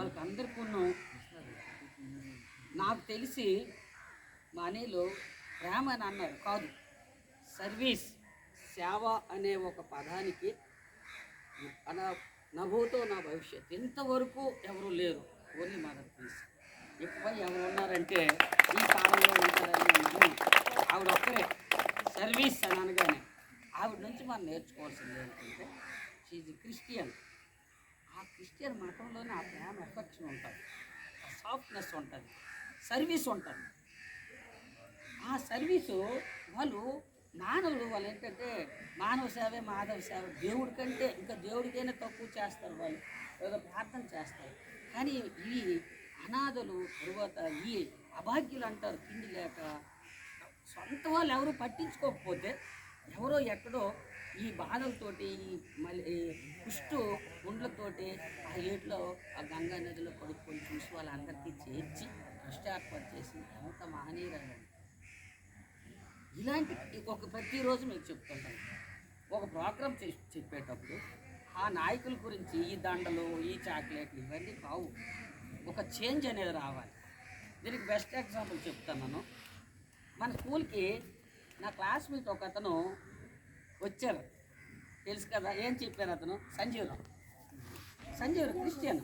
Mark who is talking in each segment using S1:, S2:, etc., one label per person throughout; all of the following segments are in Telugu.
S1: వాళ్ళకి అందరికీ నాకు తెలిసి మా అనేలో ప్రేమ అని అన్నారు. కాదు సర్వీస్ సేవ అనే ఒక పదానికి అన నవ్వుతో నా భవిష్యత్ ఇంతవరకు ఎవరు లేరు. Only mother please. ఇకపై ఎవరు ఉన్నారంటే ఈ కాలంలో ఉంటారని ఆవిడ ఒక్కరే. సర్వీస్ అని అనగానే ఆవిడ నుంచి మనం నేర్చుకోవాల్సింది ఏంటంటే షీజ్ క్రిస్టియన్ ఆ క్రిస్టియన్ మతంలోనే ఆ ప్రేమ ఎఫెక్షన్ ఉంటుంది. ఆ సాఫ్ట్నెస్ ఉంటుంది. సర్వీస్ ఉంటుంది. ఆ సర్వీసు వాళ్ళు మానవులు వాళ్ళు ఏంటంటే మానవ సేవే మాధవ సేవ. దేవుడి కంటే ఇంకా దేవుడికైనా తక్కువ చేస్తారు వాళ్ళు. ఏదో ప్రార్థన చేస్తారు. కానీ ఈ అనాథలు తరువాత ఈ అభాగ్యులు అంటారు తిండి లేక. సొంత వాళ్ళు ఎవరు పట్టించుకోకపోతే ఎవరో ఎక్కడో ఈ బాధలతోటి ఈ మళ్ళీ కుష్టు గుండ్లతోటి ఆ ఏట్లో ఆ గంగా నదిలో కడుక్కొని చూసి వాళ్ళందరికీ చేర్చి ట్రస్ట్ ఏర్పాటు చేసి ఎంత మహనీయురాలు ఇలాంటి ఒక ప్రతిరోజు మీకు చెప్తుంటాను. ఒక ప్రోగ్రామ్ చేసి చెప్పేటప్పుడు ఆ నాయకుల గురించి ఈ దండలు ఈ చాక్లెట్లు ఇవన్నీ కావు. ఒక చేంజ్ అనేది రావాలి. దీనికి బెస్ట్ ఎగ్జాంపుల్ చెప్తాను నేను. మన స్కూల్కి నా క్లాస్మేట్ ఒక అతను వచ్చారు. తెలుసు కదా ఏం చెప్పారు అతను? సంజీవరావు. సంజీవరావు క్రిస్టియన్.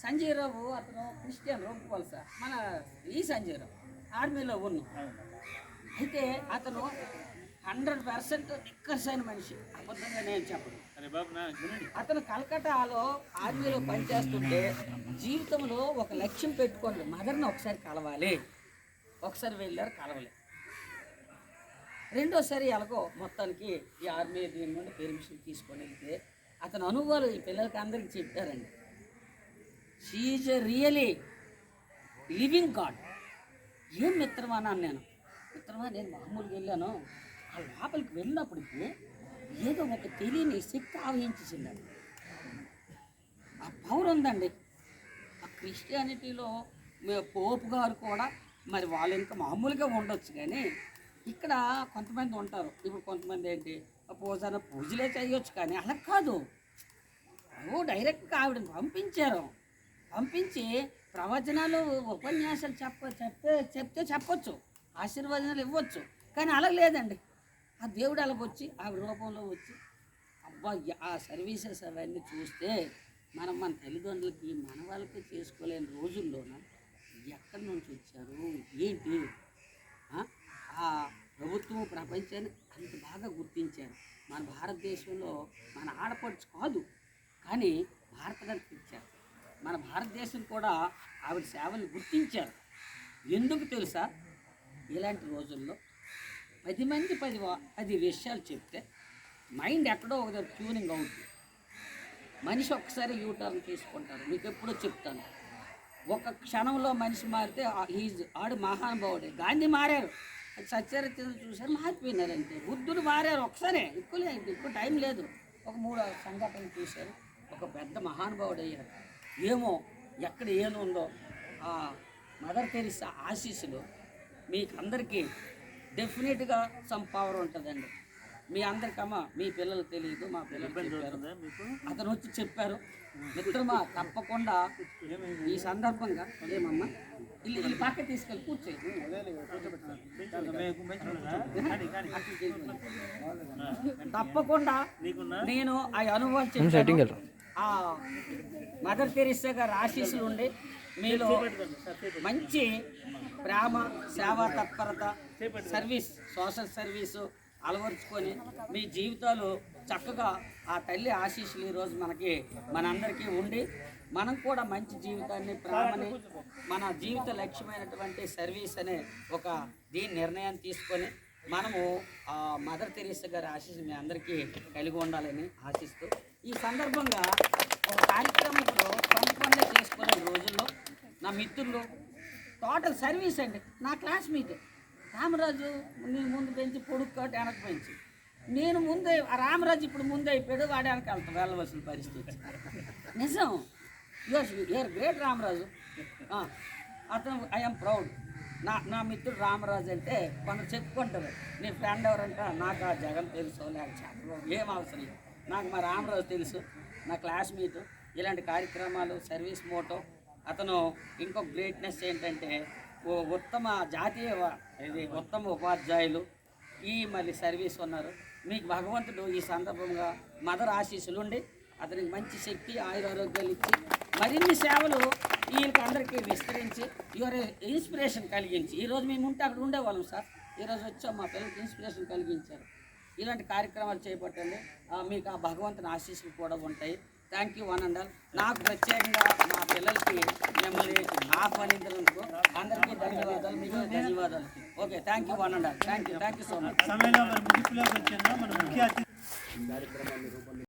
S1: సంజీవరావు అతను క్రిస్టియన్ రొంపువలస మన ఈ సంజీవరావు ఆర్మీలో ఉన్నాం. అయితే అతను హండ్రెడ్ పర్సెంట్ నిక్కర్స్ అయిన మనిషి. అబద్ధంగా నేను చెప్పను. అతను కలకటాలో ఆర్మీలో పనిచేస్తుంటే జీవితంలో ఒక లక్ష్యం పెట్టుకోండి మదర్ని ఒకసారి కలవాలి. ఒకసారి వెళ్ళారు కలవలే రెండోసారి ఎలాగో మొత్తానికి ఈ ఆర్మీ దీని నుండి పెర్మిషన్ తీసుకొని వెళ్తే అతను అనుభవాలు ఈ పిల్లలకి అందరికీ చెప్పారండి. షీఈజ్ రియలీ లివింగ్ గాడ్ ఏం మిత్రమా అన్నాను నేను. మిత్రమా నేను మామూలుగా వెళ్ళాను. ఆ లోపలికి వెళ్ళినప్పటికీ ఏదో ఒక తెలియని శక్తి ఆవహించేసిందండి. ఆ పవర్ ఉందండి ఆ క్రిస్టియానిటీలో మే- పోపు గారు కూడా మరి వాళ్ళు ఇంకా మామూలుగా ఉండొచ్చు కానీ ఇక్కడ కొంతమంది ఉంటారు. ఇప్పుడు కొంతమంది ఏంటి? పూజన పూజలే చేయొచ్చు కానీ అలా కాదు. డైరెక్ట్గా ఆవిడని పంపించారు. పంపించి ప్రవచనాలు ఉపన్యాసాలు చెప్ప చెప్తే చెప్తే చెప్పొచ్చు. ఆశీర్వచనాలు ఇవ్వచ్చు. కానీ అలా లేదండి. ఆ దేవుడు అలాగొచ్చి ఆవిడ రూపంలో వచ్చి అబ్బా ఆ సర్వీసెస్ అవన్నీ చూస్తే మనం మన తల్లిదండ్రులకి మన వాళ్ళకి చేసుకోలేని రోజుల్లోనూ ఎక్కడి నుంచి వచ్చారు? ఏంటి? ఆ? ప్రభుత్వం ప్రపంచాన్ని అంత బాగా గుర్తించారు. మన భారతదేశంలో మన ఆడపడుచు కాదు కానీ భారతరత్న ఇచ్చారు మన భారతదేశం కూడా ఆవిడ సేవలు గుర్తించారు. ఎందుకు తెలుసా? ఇలాంటి రోజుల్లో పది మంది పది పది విషయాలు చెప్తే మైండ్ ఎక్కడో ఒక ట్యూనింగ్ అవుతుంది మనిషి ఒక్కసారి యూటర్న్ తీసుకుంటారు మీకు ఎప్పుడో చెప్తాను. ఒక క్షణంలో మనిషి మారితే ఈజ్ ఆడు మహానుభావుడే. గాంధీ మారారు. అది సత్యరచన చూసారు మారిపోయినారు అంతే. బుద్ధుడు మారారు ఒకసారి ఎక్కువ లేదు ఎక్కువ టైం లేదు. ఒక మూడు సంఘటనలు చూశారు. ఒక పెద్ద మహానుభావుడు అయ్యారు ఏమో ఎక్కడ ఏముందో ఆ మదర్ తెరిసా ఆశీస్సులు మీకు అందరికీ డెఫినెట్గా సమ్ పవర్ ఉంటుందండి. మీ అందరికమ్మా మీ పిల్లలు తెలియదు మా పిల్లలు చెప్పారు. అతను వచ్చి చెప్పారు. మిత్రమా తప్పకుండా ఈ సందర్భంగా ఏమమ్మా ఇల్లు ఇల్లు పక్క తీసుకెళ్ళి కూర్చోయి తప్పకుండా నేను ఆ అనుభవాలు చెప్పాను. ఆ మదర్ తెరిసా గారి ఆశీస్సులు ఉండి మీలో మంచి ప్రేమ సేవా తత్పరత సర్వీస్ సోషల్ సర్వీసు అలవరుచుకొని మీ జీవితాలు చక్కగా ఆ తల్లి ఆశీస్సులు ఈరోజు మనకి మనందరికీ ఉండి మనం కూడా మంచి జీవితాన్ని ప్రేమని మన జీవిత లక్ష్యమైనటువంటి సర్వీస్ అనే ఒక దీని నిర్ణయం తీసుకొని మనము మదర్ తెరీసా గారి ఆశీస్సు మీ అందరికీ కలిగి ఉండాలని ఆశిస్తూ ఈ సందర్భంగా ఒక కార్యక్రమంలో ఇప్పుడు సొంత చేసుకునే రోజుల్లో నా మిత్రులు టోటల్ సర్వీస్ అండి. నా క్లాస్మేట్ రామరాజు నేను ముందు పెంచి పొడుక్కోటి కాబట్టి వెనక పెంచి. నేను ముందే రామరాజు ఇప్పుడు ముందే అయిపోయాడు వాడు వెనక వెళ్తాం వెళ్ళవలసిన పరిస్థితి. నిజం. You're you're great Ramaraju. అతను ఐఎమ్ ప్రౌడ్ నా నా మిత్రుడు రామరాజు అంటే కొందరు చెప్పుకుంటారు నీ ఫ్రెండ్ ఎవరంటే నాకు ఆ జగన్ తెలుసు లేక చెప్పడం ఏం అవసరం లేదు. నాకు మా రామరాజు తెలుసు నా క్లాస్మేట్ ఇలాంటి కార్యక్రమాలు సర్వీస్ మోటో అతను ఇంకో గ్రేట్నెస్ ఏంటంటే ఉత్తమ జాతీయ ఇది ఉత్తమ ఉపాధ్యాయులు ఈ మళ్ళీ సర్వీస్ ఉన్నారు. మీకు భగవంతుడు ఈ సందర్భంగా మదర్ ఆశీస్సులు ఉండి అతనికి మంచి శక్తి ఆయురారోగ్యాలు ఇచ్చి మరిన్ని సేవలు వీళ్ళకి అందరికీ విస్తరించి యువర్ ఇన్స్పిరేషన్ కలిగించి ఈరోజు మేము ఉంటే అక్కడ ఉండేవాళ్ళం సార్. ఈరోజు వచ్చాం మా పిల్లలకి ఇన్స్పిరేషన్ కలిగించారు. ఇలాంటి కార్యక్రమాలు చేపట్టండి. మీకు ఆ భగవంతుని ఆశీస్సులు కూడా ఉంటాయి. Thank you one and all నాకు ప్రత్యేకంగా మా పిల్లలకి ఆహ్వానించినందుకు అందరికీ ధన్యవాదాలు. మీకు ధన్యవాదాలు okay thank you one and thank you thank you so much
S2: సమయంలో మరి ముగింపులోకి వచ్చాను మన ముఖ్య అతిథి